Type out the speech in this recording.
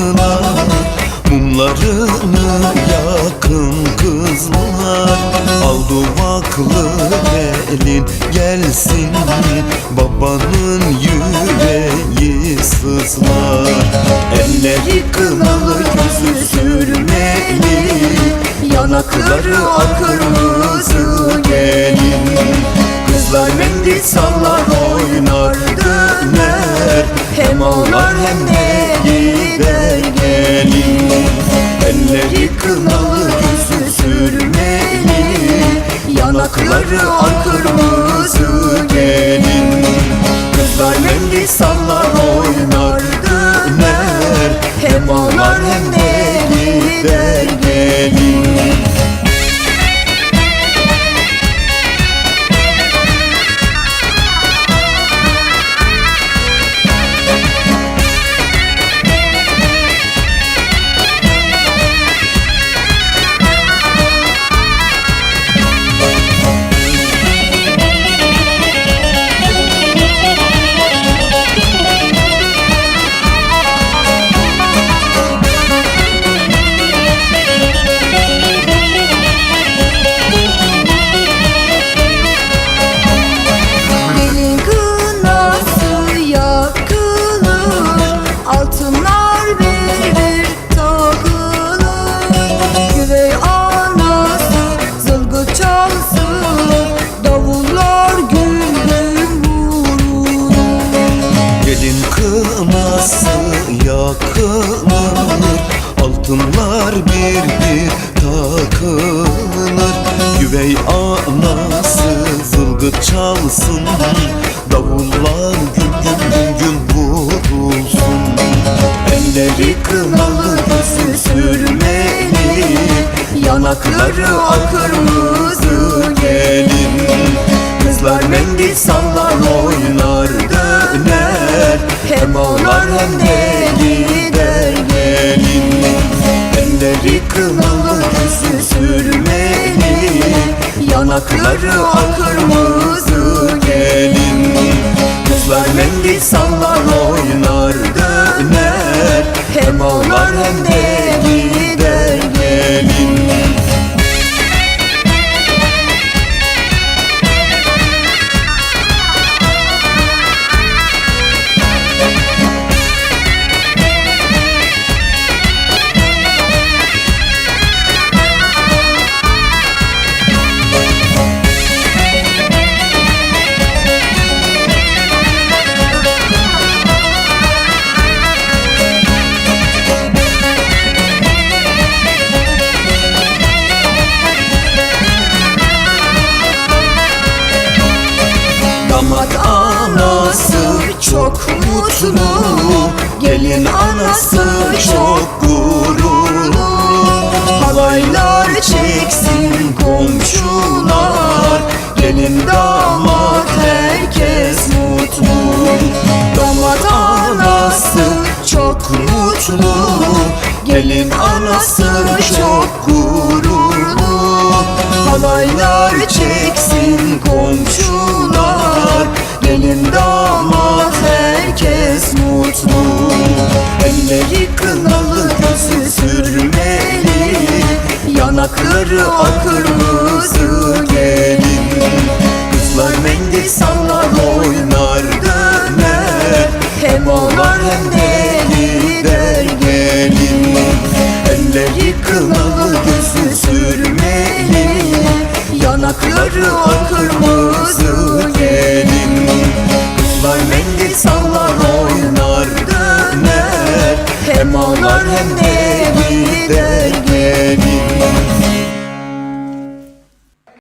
altına Mumlarını yakın kızlar Al duvaklı gelin gelsin Babanın yüreği sızlar. Elleri kınalı yüzü sürmeli. Yanakları akırmızı gelin. Kızlar mendil sallar oynar Yanakları akırmızı gelin Kızlar mendil sallar oynar yakılır Altınlar bir bir takılır. Güvey anası zılgıt çalsın. Davullar gün gün gün vurulsun. Elleri kınalı gözü sürmeli. Yanakları akırmızı gelin. Kızlar mendil sallar oynar döner Hem ağlar hem de gider gelin Elleri kınalı gözü sürmeli. Yanakları akırmızı Gelin anası çok gururlu. Halaylar çeksin komşular. Gelin damat herkes mutlu. Damat anası çok mutlu. Gelin anası çok gururlu. Halaylar çeksin komşular. Gelin damat herkes mutlu Elleri kınalı gözü sürmeli Yanakları akırmızı gelin Kızlar mendil sallar oynar döner Hem ağlar hem de gider gelin. Elleri kınalı gözü sürmeli Yanakları akırmızı gelin. Kızlar mendil sallar oynar